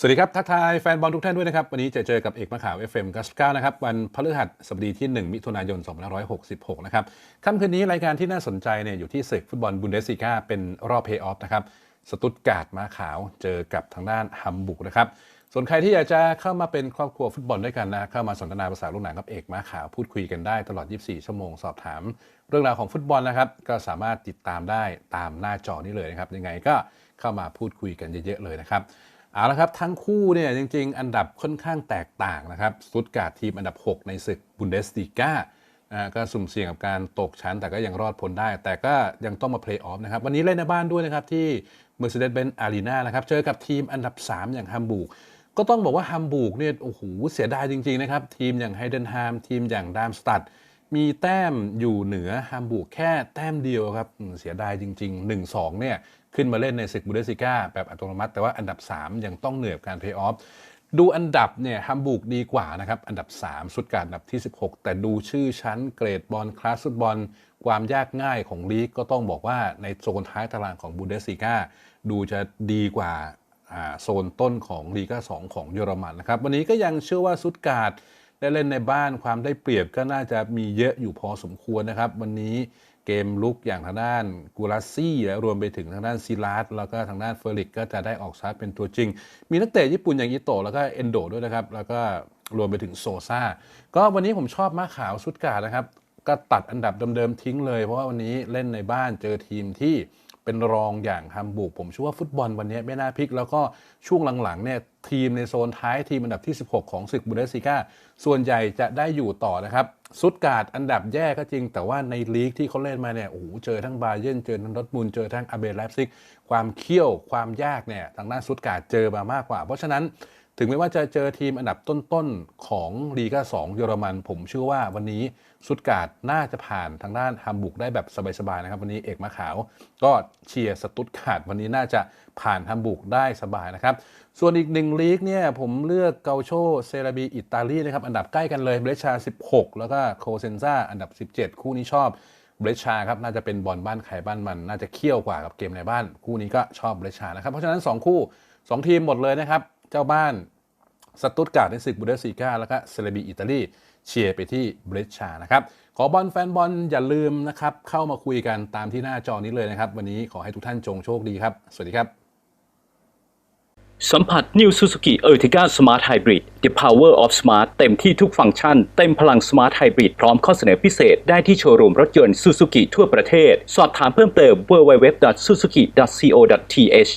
สวัสดีครับทักทายแฟนบอลทุกท่านด้วยนะครับ วันนี้จะเจอกับเอกมะขาว FM 99นะครับ วันพฤหัสบดีที่ 1 มิถุนายน 2566 นะครับค่ำคืนนี้รายการที่น่าสนใจเนี่ยอยู่ที่ศึกฟุตบอลบุนเดส l ีกาเป็นรอบเพย์ออฟนะครับสตุตการ์ดมาขาวเจอกับทางด้านฮัมบุกนะครับ ส่วนใครที่อยากจะเข้ามาเป็นครอบครัวฟุตบอลด้วยกันนะเข้ามาสนทนาภาษาลูกหนังกับเอกมาขาวพูดคุยกันได้ตลอด 24 ชั่วโมงสอบถาม เรื่องราวของฟุตบอลนะครับก็สามารถติดตามได้ตามหน้าจอนี้เลยนะครับยังไงก็เข้ามาพูดคุยกันเยอะๆเลยนะครับ เอาละครับทั้งคู่เนี่ยจริงๆ อันดับค่อนข้างแตกต่างนะครับสตุตการ์ดทีมอันดับ 6 ในศึกบุนเดส l ีกาอ่าก็สุ่มเสี่ยงกับการตกชั้น แต่ก็ยังรอดพ้นได้ แต่ก็ยังต้องมาเพลย์ออฟนะครับ วันนี้เล่นในบ้านด้วยนะครับ ที่ Mercedes-Benz Arena นะครับ เจอกับทีมอันดับ 3 อย่างฮัมบูร์กก็ต้องบอกว่าฮัมบูร์กเนี่ยโอ้โหเสียดายจริง ๆ นะครับ ทีมอย่างไฮเดนฮามทีมอย่างดามสตัด มีแต้มอยู่เหนือฮัมบูร์กแค่แต้มเดียวครับเสียดายจริง ๆ 1-2 เนี่ยขึ้นมาเล่นในศึกบูเดสิก้าแบบอัตโนมัติ แต่ว่าอันดับ 3 ยังต้องเหนือยกับการเพย์ออฟดูอันดับเนี่ยฮัมบูร์กดีกว่านะครับอันดับ 3 สุดการอันดับที่ 16 แต่ดูชื่อชั้นเกรดบอลคลาสฟุตบอล ความยากง่ายของลีกก็ต้องบอกว่าในโซนท้ายตารางของบูเดสิก้าดูจะดีกว่าโซนต้นของลีกา2ของเยอรมันนะครับวันนี้ก็ยังเชื่อว่าสุดการ์ ได้เล่นในบ้านความได้เปรียบก็น่าจะมีเยอะอยู่พอสมควรนะครับ วันนี้เกมลุกอย่างทางด้านกูราซี่และรวมไปถึงทางด้านซิลาสแล้วก็ทางด้านเฟอริกก็จะได้ออกสตาร์เป็นตัวจริง มีนักเตะญี่ปุ่นอย่างอิโตะแล้วก็เอนโดด้วยนะครับ แล้วก็รวมไปถึงโซซ่าก็วันนี้ผมชอบมาขาวสุดการ์ดนะครับ ก็ตัดอันดับเดิมๆทิ้งเลย เพราะว่าวันนี้เล่นในบ้านเจอทีมที่เป็นรองอย่างฮัมบูร์กผมเชื่อว่าฟุตบอลวันนี้ไม่น่าพลิก แล้วก็ช่วงหลังๆเนี่ย ทีมในโซนท้ายทีมอันดับที่ 16 ของศึกบูเดสซิก้าส่วนใหญ่จะได้อยู่ต่อนะครับซุดการ์ดอันดับแย่ก็จริง แต่ว่าในลีกที่เขาเล่นมาเนี่ยโอ้โหเจอทั้งบาเยนเจอทั้งดอร์ทมุนเจอทั้งอาเบรไลฟ์ซิก ความเขี้ยวความยากเนี่ยทางด้านซุดการ์ดเจอมามากกว่า เพราะฉะนั้น ถึงแม้ว่าจะเจอทีมอันดับต้นๆ ของลีกา2เยอรมัน ผมเชื่อว่าวันนี้สุดการ์ดน่าจะผ่านทางด้านฮัมบุกได้แบบสบายๆนะครับ วันนี้เอกมะขาว ก็เชียร์สตุตการ์ดวันนี้น่าจะผ่านฮัมบุกได้สบายนะครับ ส่วนอีกหนึ่งลีกเนี่ยผมเลือกเกาโชเซราบีอิตาลีนะครับอันดับใกล้กันเลยเบรชา 16 แล้วก็โคเซนซาอันดับ 17 คู่นี้ชอบเบรชาครับน่าจะเป็นบอลบ้านใครบ้านมัน น่าจะเขี้ยวกว่ากับเกมในบ้าน คู่นี้ก็ชอบเบรชานะครับเพราะฉะนั้น 2 คู่ 2 ทีมหมดเลยนะครับ จ้าบ้านสตุตการ์ดในศึกบูเดส l ีกาแล้วก็เซเลบีอิตาลีเชียร์ไปที่เบรชชานะครับ ขอบอลแฟนบอลอย่าลืมนะครับ เข้ามาคุยกันตามที่หน้าจอนี้เลยนะครับ วันนี้ขอให้ทุกท่านจงโชคดีครับ สวัสดีครับสัมผัส New Suzuki Ertiga Smart Hybrid The Power of Smart เต็มที่ทุกฟังก์ชัน เต็มพลัง Smart Hybrid พร้อมข้อเสนอพิเศษได้ที่โชว์รูมรถยนต์ Suzuki ทั่วประเทศ สอบถามเพิ่มเติม www.suzuki.co.th